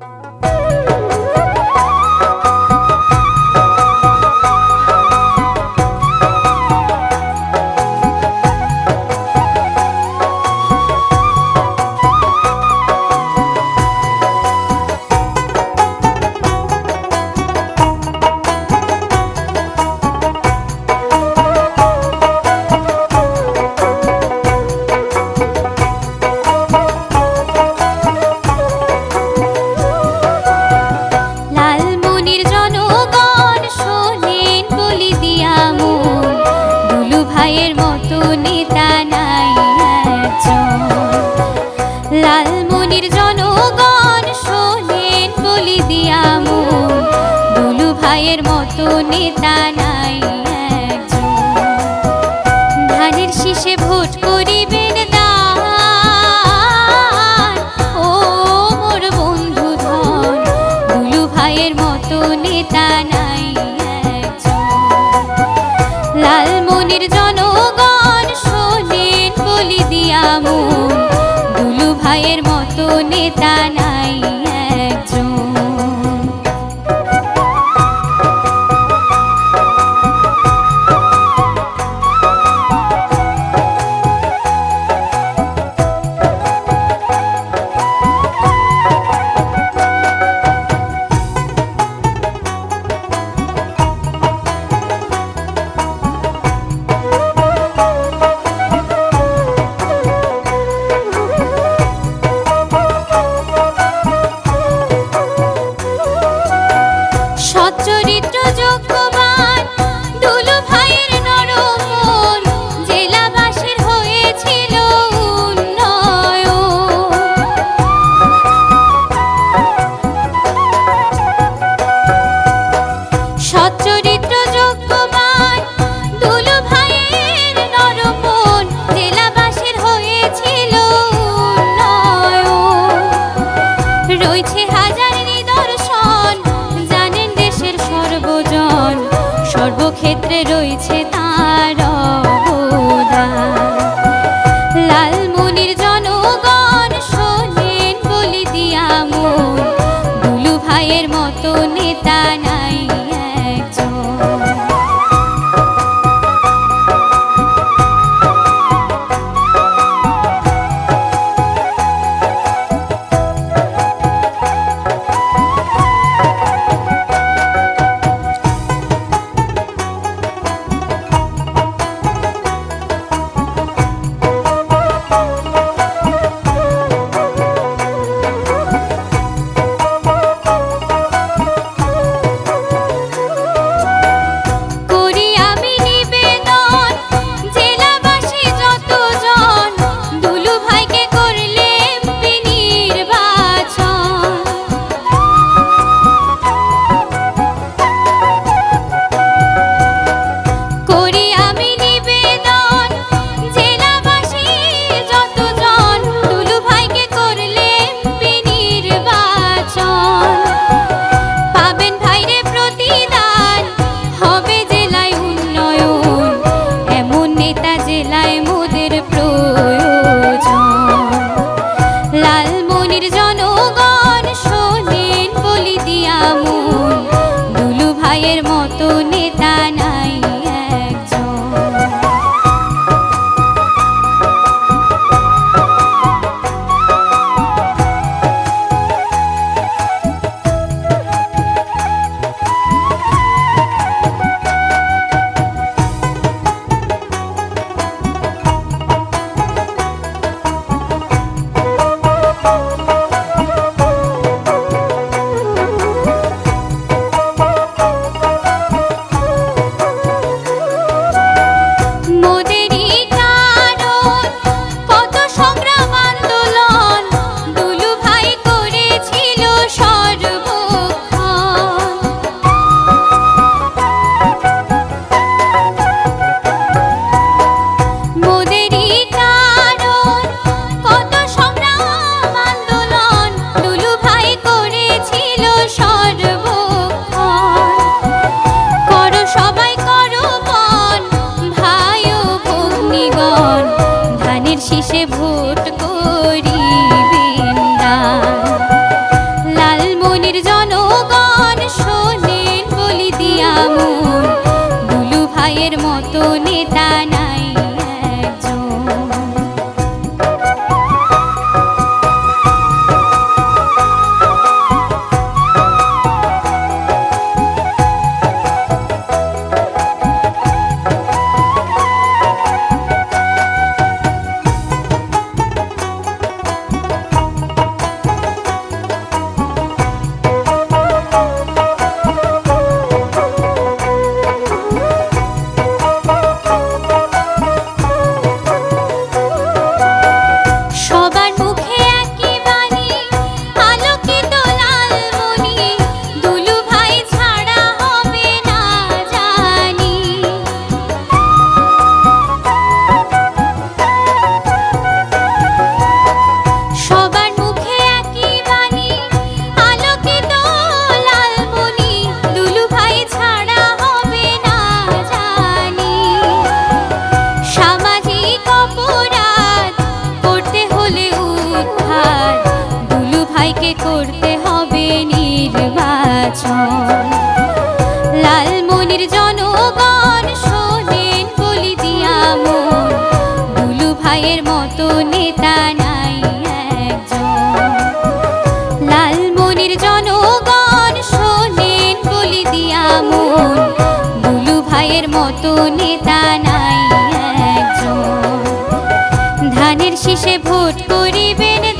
লালমনির লালমনির জনগণ শোনেন বলি দিয়া মন। দুলু ভাইয়ের মতো নেতা নাই ধানের শীষে ভোট করিবেন দান মতো সচ্চরিত্র যোগ্যবান দুলু ভাইয়ের নরম মন জেলাবাসীর হয়েছিল রয়েছে হাজার নিদর্শন, জানেন দেশের সর্বজন। সর্বক্ষেত্রে রয়েছে তার লালমনির জনগণ শোনেন বলি দিয়া মতো নেতা से भूत को করতে হবে নির্বাচন। লালমনির জনগণ শোনেন বলি দিয়া মন। দুলু ভাইয়ের মতো নেতা নাই একজন। লালমনির জনগণ শোনেন বলি দিয়া মন। দুলু ভাইয়ের মতো নেতা নাই একজন। ধানের শীষে ভোট করিবেন